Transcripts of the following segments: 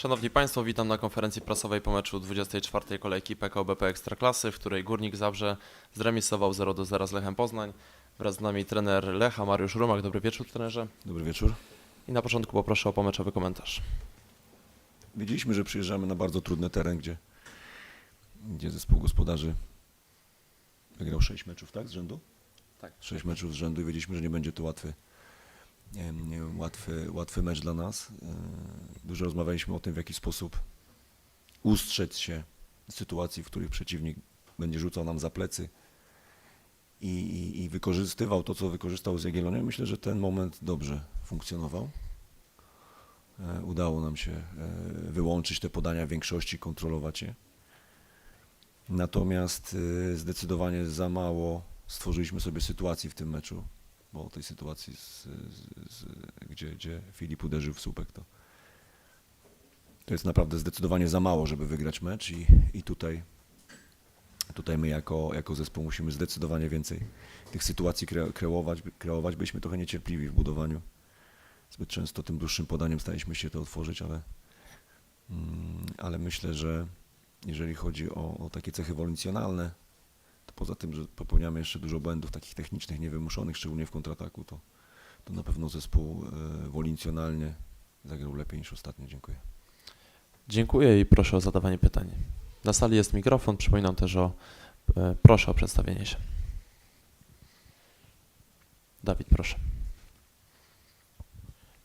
Szanowni Państwo, witam na konferencji prasowej po meczu 24. kolejki PKO BP Ekstraklasy, w której Górnik Zabrze zremisował 0 do 0 z Lechem Poznań. Wraz z nami trener Lecha, Mariusz Rumak. Dobry wieczór trenerze. Dobry wieczór. I na początku poproszę o pomeczowy komentarz. Wiedzieliśmy, że przyjeżdżamy na bardzo trudny teren, gdzie, gdzie zespół gospodarzy wygrał 6 meczów, tak, z rzędu? Tak. 6 meczów z rzędu i wiedzieliśmy, że nie będzie to łatwy, łatwy, łatwy mecz dla nas. E, Dużo rozmawialiśmy o tym, w jaki sposób ustrzec się sytuacji, w których przeciwnik będzie rzucał nam za plecy i, i, i wykorzystywał to, co wykorzystał z Jagiellonią. Myślę, że ten moment dobrze funkcjonował. E, Udało nam się e, wyłączyć te podania w większości, kontrolować je. Natomiast zdecydowanie za mało stworzyliśmy sobie sytuacji w tym meczu, bo tej sytuacji, z, z, z, gdzie, gdzie Filip uderzył w słupek, to, to jest naprawdę zdecydowanie za mało, żeby wygrać mecz i, i tutaj, tutaj my jako, jako zespół musimy zdecydowanie więcej tych sytuacji kre, kreować, kreować. Byliśmy trochę niecierpliwi w budowaniu zbyt często tym dłuższym podaniem staliśmy się to otworzyć, ale, mm, ale myślę, że jeżeli chodzi o, o takie cechy woluncjonalne, to poza tym, że popełniamy jeszcze dużo błędów takich technicznych, niewymuszonych, szczególnie w kontrataku, to, to na pewno zespół e, woluncjonalnie zagrał lepiej niż ostatnio. Dziękuję. Dziękuję i proszę o zadawanie pytań. Na sali jest mikrofon, przypominam też o, e, proszę o przedstawienie się. Dawid, proszę.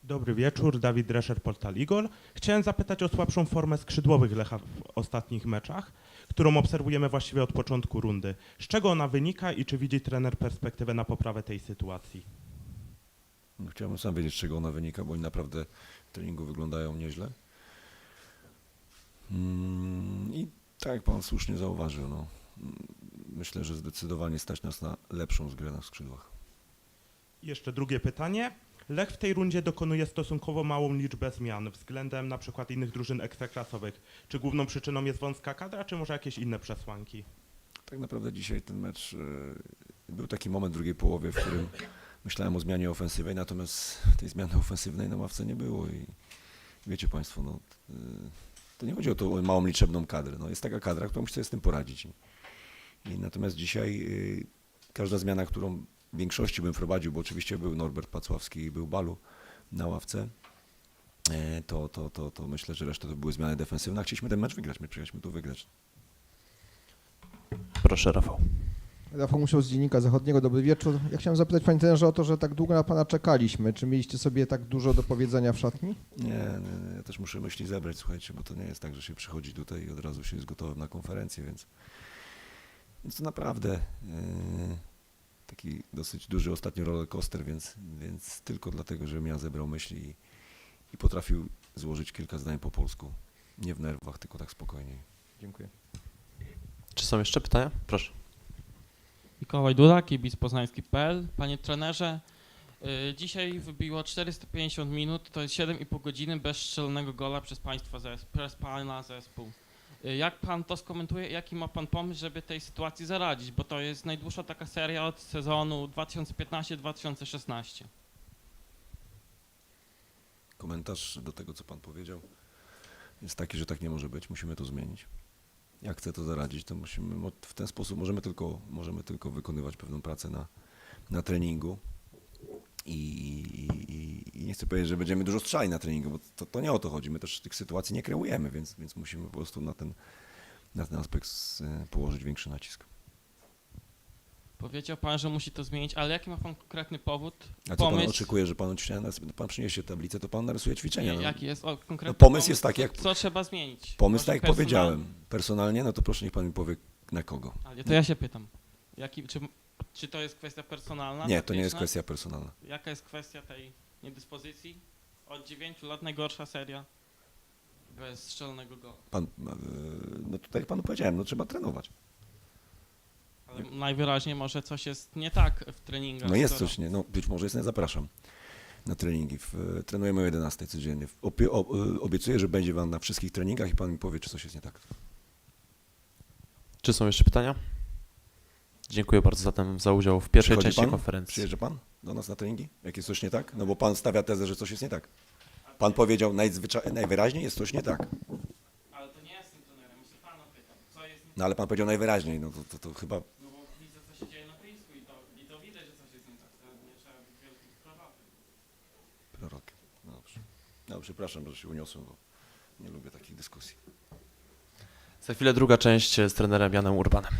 Dobry wieczór, Dawid Drescher, Portal Igor. Chciałem zapytać o słabszą formę skrzydłowych Lecha w ostatnich meczach, którą obserwujemy właściwie od początku rundy. Z czego ona wynika i czy widzi trener perspektywę na poprawę tej sytuacji? No, Chciałbym sam wiedzieć, z czego ona wynika, bo oni naprawdę w treningu wyglądają nieźle. Mm, I tak jak Pan słusznie zauważył, no, myślę, że zdecydowanie stać nas na lepszą zgrę na skrzydłach. Jeszcze drugie pytanie. Lech w tej rundzie dokonuje stosunkowo małą liczbę zmian względem na przykład innych drużyn ekstraklasowych. Czy główną przyczyną jest wąska kadra, czy może jakieś inne przesłanki? Tak naprawdę dzisiaj ten mecz e, był taki moment w drugiej połowie, w którym myślałem o zmianie ofensywnej, natomiast tej zmiany ofensywnej na ławce nie było i wiecie Państwo, no, e, to nie chodzi o tą małą liczebną kadrę. No, jest taka kadra, która musi sobie z tym poradzić. I, natomiast dzisiaj e, każda zmiana, którą większości bym wprowadził, bo oczywiście był Norbert Pacławski i był Balu na ławce, e, to, to, to, to myślę, że reszta to były zmiany defensywne. Chcieliśmy ten mecz wygrać, my przyjechaliśmy tu wygrać. Proszę, Rafał. Rafał Musiał z Dziennika Zachodniego, dobry wieczór. Ja chciałem zapytać Panie trenerze o to, że tak długo na Pana czekaliśmy. Czy mieliście sobie tak dużo do powiedzenia w szatni? Nie, nie, nie, ja też muszę myśli zebrać, słuchajcie, bo to nie jest tak, że się przychodzi tutaj i od razu się jest gotowym na konferencję, więc, więc to naprawdę e, taki dosyć duży ostatnio roller coaster, więc, więc tylko dlatego, że ja zebrał myśli i, i potrafił złożyć kilka zdań po polsku. Nie w nerwach, tylko tak spokojniej. Dziękuję. Czy są jeszcze pytania? Proszę. Mikołaj Duda, kibic poznański.pl. Panie trenerze, y, dzisiaj wybiło 450 minut, to jest 7,5 godziny bez strzelonego gola przez państwa zespół, przez pana zespół. Y, Jak pan to skomentuje? Jaki ma pan pomysł, żeby tej sytuacji zaradzić? Bo to jest najdłuższa taka seria od sezonu 2015-2016. Komentarz do tego, co Pan powiedział, jest taki, że tak nie może być. Musimy to zmienić. Jak chcę to zaradzić, to musimy w ten sposób możemy tylko, możemy tylko wykonywać pewną pracę na, na treningu. I, i, nie chcę powiedzieć, że będziemy dużo strzelali na treningu, bo to, to nie o to chodzi. My też tych sytuacji nie kreujemy, więc, więc musimy po prostu na ten, na ten aspekt s- położyć większy nacisk. Powiedział pan, że musi to zmienić, ale jaki ma pan konkretny powód? A co pan pomysł? oczekuje, że pan narys- pan przyniesie tablicę, to pan narysuje ćwiczenia. Nie, no. jaki jest o, konkretny No pomysł jest taki, jak- Co trzeba zmienić? Pomysł, Może tak jak powiedziałem, personalnie, no to proszę niech pan mi powie na kogo. Ale to ja się pytam. Jaki, czy, czy to jest kwestia personalna? Nie, to nie jest taktyczna? kwestia personalna. Jaka jest kwestia tej niedyspozycji? Od 9 lat najgorsza seria bez strzelonego gola. Pan, e, no tutaj panu powiedziałem, no trzeba trenować. Ale najwyraźniej może coś jest nie tak w treningach. No jest skoro- coś, nie, no być może jest, nie zapraszam na treningi. W, e, trenujemy o 11 codziennie. W- Opie, o, e, obiecuję, że będzie pan na wszystkich treningach i pan mi powie, czy coś jest nie tak. Czy są jeszcze pytania? Dziękuję bardzo zatem za udział w pierwszej Przychodzi części pan? konferencji. Przyjeżdża pan do nas na treningi? Jak jest coś nie tak? No bo pan stawia tezę, że coś jest nie tak. Pan powiedział najzwyczaj, najwyraźniej jest coś nie tak. Ale to nie jestem trenerem, jeszcze pana pytam. Co jest nie No ale pan powiedział najwyraźniej, no to, to, to chyba No bo widzę, co się dzieje na boisku i to, i to widać, że coś jest nie tak. To nie trzeba być wielkim prorokiem. prorokiem. No Dobrze. No przepraszam, że się uniosłem, bo nie lubię takich dyskusji. Za chwilę druga część z trenerem Janem Urbanem.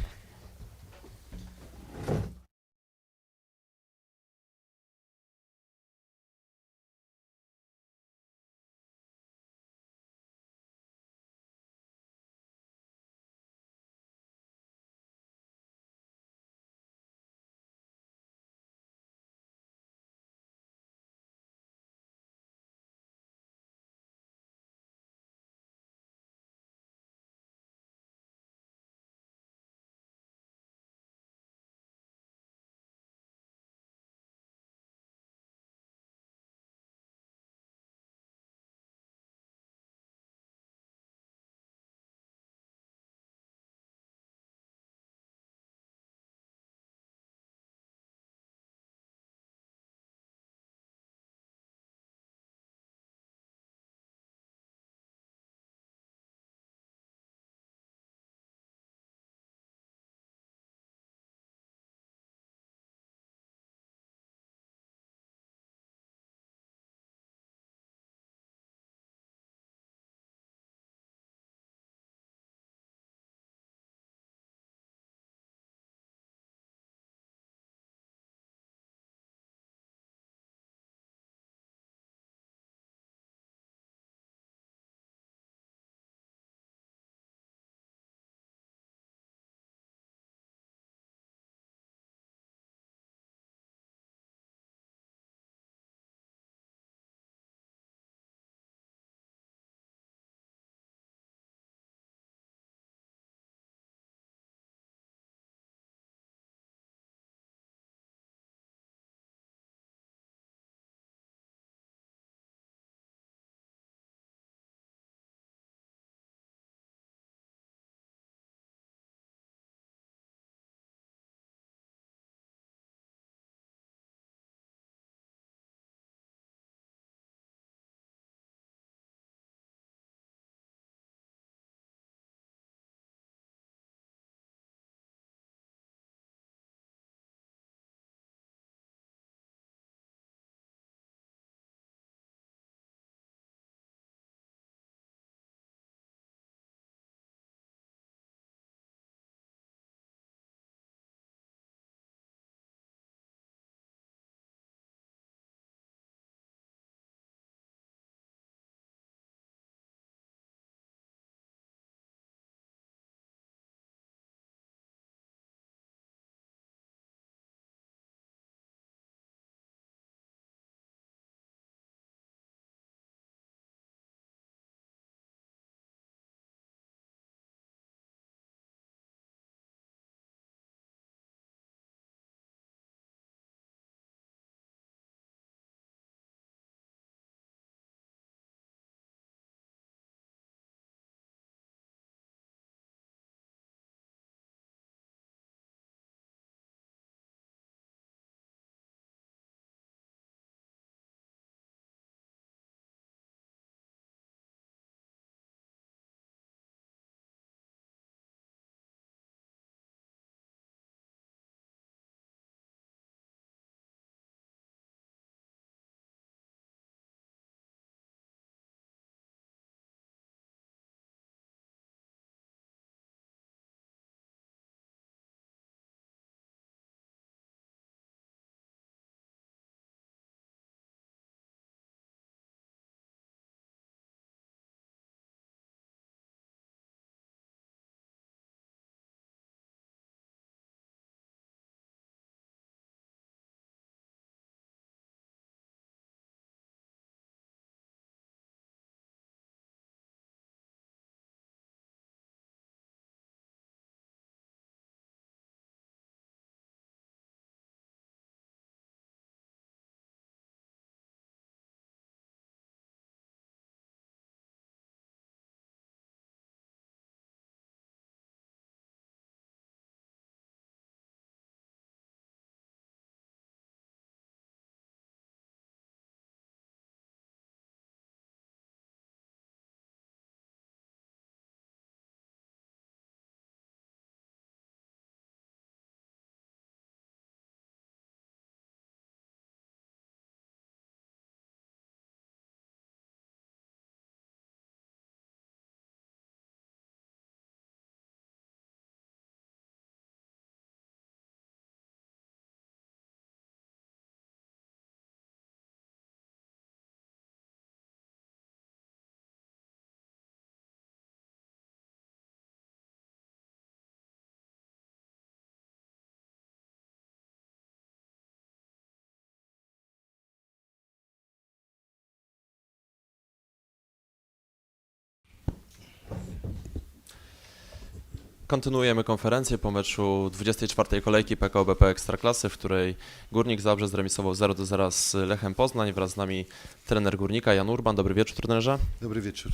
Kontynuujemy konferencję po meczu 24. kolejki PKO BP Ekstraklasy, w której Górnik Zabrze zremisował 0 do 0 z Lechem Poznań. Wraz z nami trener Górnika Jan Urban. Dobry wieczór trenerze. Dobry wieczór.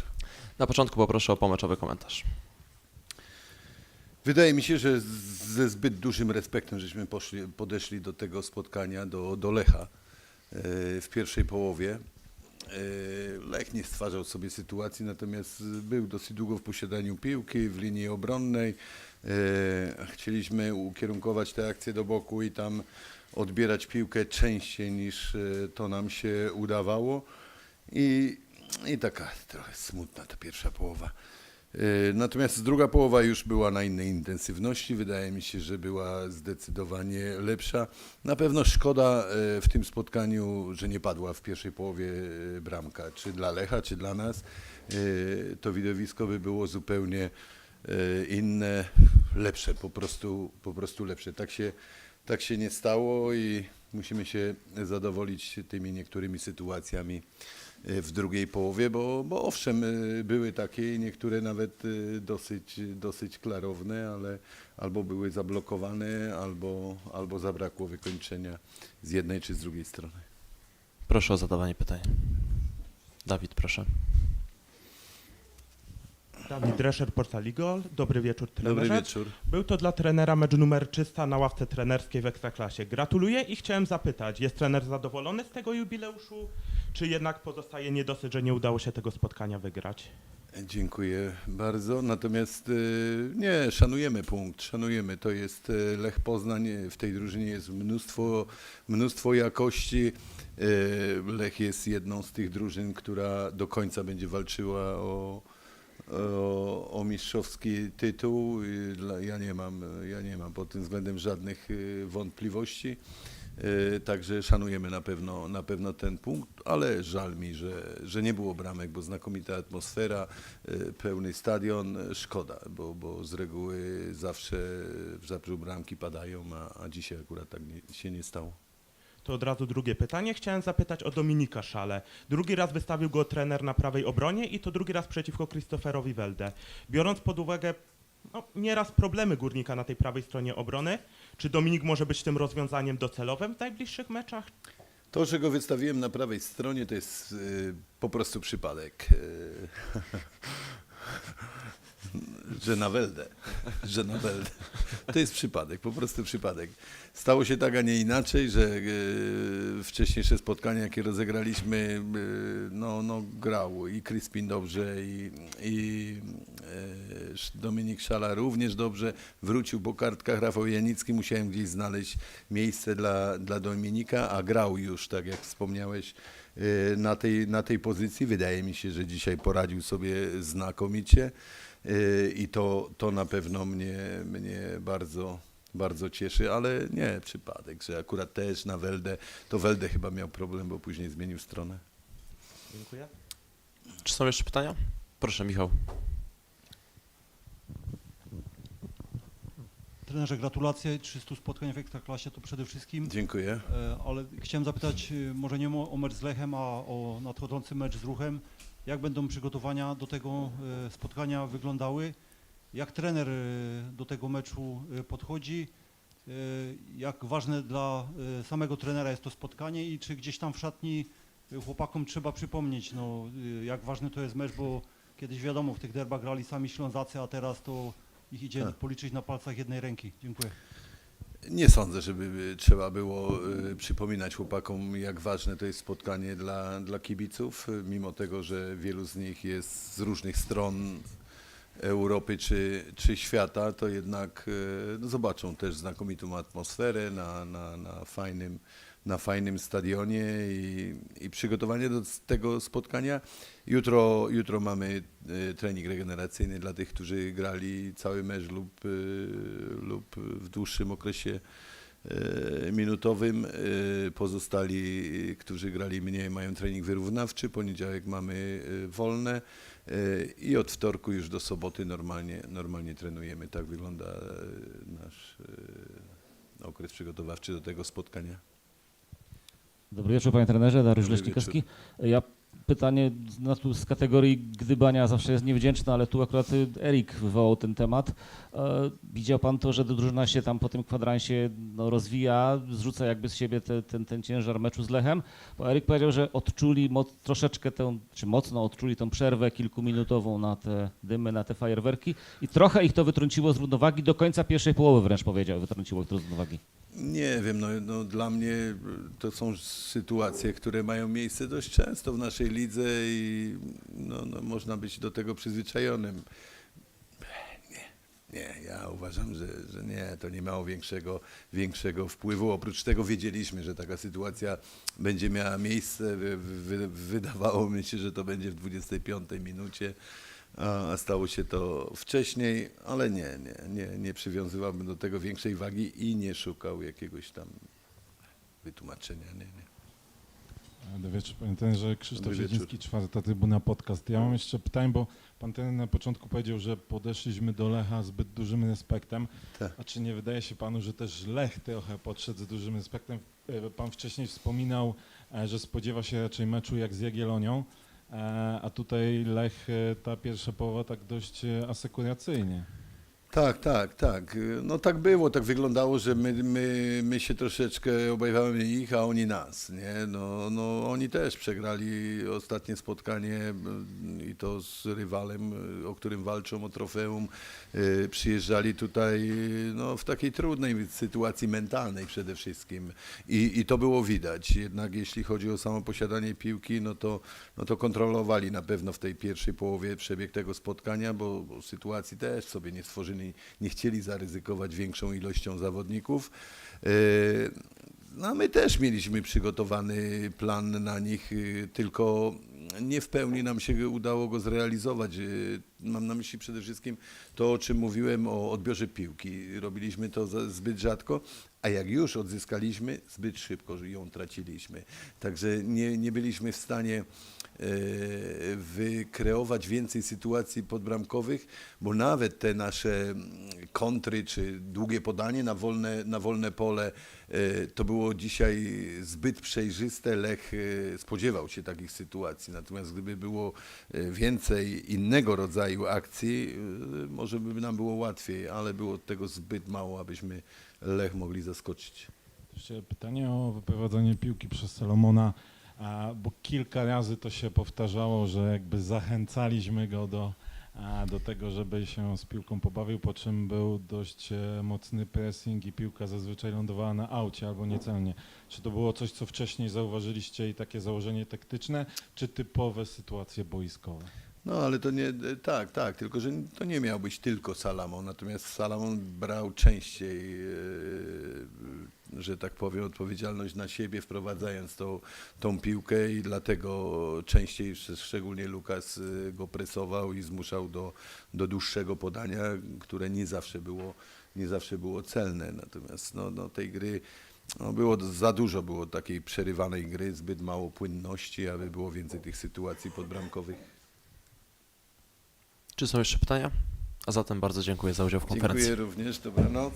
Na początku poproszę o pomeczowy komentarz. Wydaje mi się, że ze zbyt dużym respektem żeśmy poszli, podeszli do tego spotkania, do, do Lecha e, w pierwszej połowie. E, Lech nie stwarzał sobie sytuacji, natomiast był dosyć długo w posiadaniu piłki, w linii obronnej. E, Chcieliśmy ukierunkować te akcje do boku i tam odbierać piłkę częściej niż e, to nam się udawało. I, i taka trochę smutna ta pierwsza połowa. E, Natomiast druga połowa już była na innej intensywności. Wydaje mi się, że była zdecydowanie lepsza. Na pewno szkoda e, w tym spotkaniu, że nie padła w pierwszej połowie e, bramka, czy dla Lecha, czy dla nas. To widowisko by było zupełnie inne, lepsze, po prostu, po prostu lepsze. Tak się, tak się nie stało i musimy się zadowolić tymi niektórymi sytuacjami w drugiej połowie, bo, bo owszem, e, były takie i niektóre nawet e, dosyć, dosyć klarowne, ale albo były zablokowane, albo, albo zabrakło wykończenia z jednej czy z drugiej strony. Proszę o zadawanie pytań. Dawid, proszę. Dawid Drescher, Portal Eagle. Dobry wieczór trenerze. Dobry wieczór. Był to dla trenera mecz numer 300 na ławce trenerskiej w Ekstraklasie. Gratuluję i chciałem zapytać, jest trener zadowolony z tego jubileuszu, czy jednak pozostaje niedosyt, że nie udało się tego spotkania wygrać? Dziękuję bardzo. Natomiast e, nie, szanujemy punkt, szanujemy. To jest e, Lech Poznań. W tej drużynie jest mnóstwo, mnóstwo jakości. Lech jest jedną z tych drużyn, która do końca będzie walczyła o, o, o mistrzowski tytuł. Ja nie, mam, ja nie mam pod tym względem żadnych wątpliwości. E, Także szanujemy na pewno, na pewno ten punkt, ale żal mi, że, że nie było bramek, bo znakomita atmosfera, e, pełny stadion. Szkoda, bo, bo z reguły zawsze w Zabrzu bramki padają, a, a dzisiaj akurat tak nie, się nie stało. To od razu drugie pytanie. Chciałem zapytać o Dominika Szale. Drugi raz wystawił go trener na prawej obronie i to drugi raz przeciwko Christopherowi Welde. Biorąc pod uwagę no, nieraz problemy górnika na tej prawej stronie obrony, czy Dominik może być tym rozwiązaniem docelowym w najbliższych meczach? To, że go wystawiłem na prawej stronie, to jest e, po prostu przypadek. E, że na Weldę. Że na Weldę. To jest przypadek, po prostu przypadek. Stało się tak, a nie inaczej, że e, wcześniejsze spotkania, jakie rozegraliśmy, e, no, no grał i Crispin dobrze, i, i e, Dominik Szala również dobrze. Wrócił po kartkach Rafał Janicki, musiałem gdzieś znaleźć miejsce dla, dla Dominika, a grał już, tak jak wspomniałeś, e, na tej, na tej pozycji. Wydaje mi się, że dzisiaj poradził sobie znakomicie i to, to na pewno mnie, mnie bardzo, bardzo cieszy, ale nie przypadek, że akurat też na Weldę, to Weldę chyba miał problem, bo później zmienił stronę. Dziękuję. Czy są jeszcze pytania? Proszę, Michał. Trenerze, gratulacje. 300 spotkań w Ekstraklasie to przede wszystkim. Dziękuję. E, Ale chciałem zapytać, e, może nie o mecz z Lechem, a o nadchodzący mecz z Ruchem. Jak będą przygotowania do tego e, spotkania wyglądały? Jak trener e, do tego meczu e, podchodzi? Jak ważne dla samego trenera jest to spotkanie i czy gdzieś tam w szatni chłopakom trzeba przypomnieć, no, jak ważny to jest mecz, bo kiedyś wiadomo, w tych derbach grali sami Ślązacy, a teraz to ich idzie Tak. policzyć na palcach jednej ręki. Dziękuję. Nie sądzę, żeby trzeba było y, przypominać chłopakom, jak ważne to jest spotkanie dla, dla kibiców, mimo tego, że wielu z nich jest z różnych stron Europy czy, czy świata, to jednak y, no, zobaczą też znakomitą atmosferę na, na, na, fajnym, na fajnym stadionie i, i przygotowanie do tego spotkania. Jutro, jutro mamy y, trening regeneracyjny dla tych, którzy grali cały mecz lub, y, lub w dłuższym okresie y, minutowym. Pozostali, którzy grali mniej, mają trening wyrównawczy. Poniedziałek mamy wolne i od wtorku już do soboty normalnie, normalnie trenujemy. Tak wygląda nasz okres przygotowawczy do tego spotkania. Dobry wieczór panie trenerze, Dariusz Leśnikowski. Ja pytanie no, tu z kategorii gdybania zawsze jest niewdzięczne, ale tu akurat Erik wywołał ten temat. E, Widział pan to, że drużyna się tam po tym kwadransie no, rozwija, zrzuca jakby z siebie te, ten, ten ciężar meczu z Lechem? Bo Erik powiedział, że odczuli moc, troszeczkę tę, czy mocno odczuli tą przerwę kilkuminutową na te dymy, na te fajerwerki i trochę ich to wytrąciło z równowagi, do końca pierwszej połowy wręcz powiedział, wytrąciło ich to z równowagi. Nie wiem, no, no dla mnie y, to są sytuacje, które mają miejsce dość często w naszej lidze i no, no, można być do tego przyzwyczajonym. Nie, nie, ja uważam, że, że nie, to nie miało większego, większego wpływu. Oprócz tego wiedzieliśmy, że taka sytuacja będzie miała miejsce. Wy, wy, wydawało mi się, że to będzie w 25 minucie, a, stało się to wcześniej, ale nie, nie, nie, nie przywiązywałbym do tego większej wagi i nie szukał jakiegoś tam wytłumaczenia. Nie, nie. Dobry wieczór, panie trenerze. Krzysztof. Siedziński, czwarta trybuna podcast. Ja mam jeszcze pytanie, bo pan trener na początku powiedział, że podeszliśmy do Lecha zbyt dużym respektem. Tak. A czy nie wydaje się panu, że też Lech trochę podszedł z dużym respektem? E, Pan wcześniej wspominał, e, że spodziewa się raczej meczu jak z Jagiellonią, a tutaj Lech e, ta pierwsza połowa tak dość e, asekuracyjnie. Tak, tak, tak. No tak było, tak wyglądało, że my, my, my się troszeczkę obawiamy ich, a oni nas, nie? No, no oni też przegrali ostatnie spotkanie y, i to z rywalem, o którym walczą o trofeum. Y, Przyjeżdżali tutaj no, w takiej trudnej sytuacji mentalnej przede wszystkim I, i to było widać. Jednak jeśli chodzi o samo posiadanie piłki, no to, no to kontrolowali na pewno w tej pierwszej połowie przebieg tego spotkania, bo, bo sytuacji też sobie nie stworzyli, nie chcieli zaryzykować większą ilością zawodników. Yy, No, a my też mieliśmy przygotowany plan na nich, yy, tylko nie w pełni nam się udało go zrealizować. Mam na myśli przede wszystkim to, o czym mówiłem o odbiorze piłki. Robiliśmy to zbyt rzadko, a jak już odzyskaliśmy, zbyt szybko ją traciliśmy. Także nie, nie byliśmy w stanie e, wykreować więcej sytuacji podbramkowych, bo nawet te nasze mm, kontry czy długie podanie na wolne, na wolne pole e, to było dzisiaj zbyt przejrzyste. Lech e, spodziewał się takich sytuacji. Natomiast gdyby było więcej innego rodzaju akcji, e, może by nam było łatwiej, ale było tego zbyt mało, abyśmy Lech mogli zaskoczyć. Pytanie o wyprowadzenie piłki przez Salomona, bo kilka razy to się powtarzało, że jakby zachęcaliśmy go do, do tego, żeby się z piłką pobawił, po czym był dość e, mocny pressing i piłka zazwyczaj lądowała na aucie albo niecelnie. Czy to było coś, co wcześniej zauważyliście i takie założenie taktyczne, czy typowe sytuacje boiskowe? No ale to nie, tak, tak, tylko że to nie miał być tylko Salamon, natomiast Salamon brał częściej, e, że tak powiem, odpowiedzialność na siebie, wprowadzając tą, tą piłkę i dlatego częściej, sz- szczególnie Lukas e, go presował i zmuszał do, do dłuższego podania, które nie zawsze było, nie zawsze było celne. Natomiast no, no, tej gry no, było za dużo było takiej przerywanej gry, zbyt mało płynności, aby było więcej tych sytuacji podbramkowych. Czy są jeszcze pytania? A zatem bardzo dziękuję za udział w konferencji. Dziękuję również, dobranoc.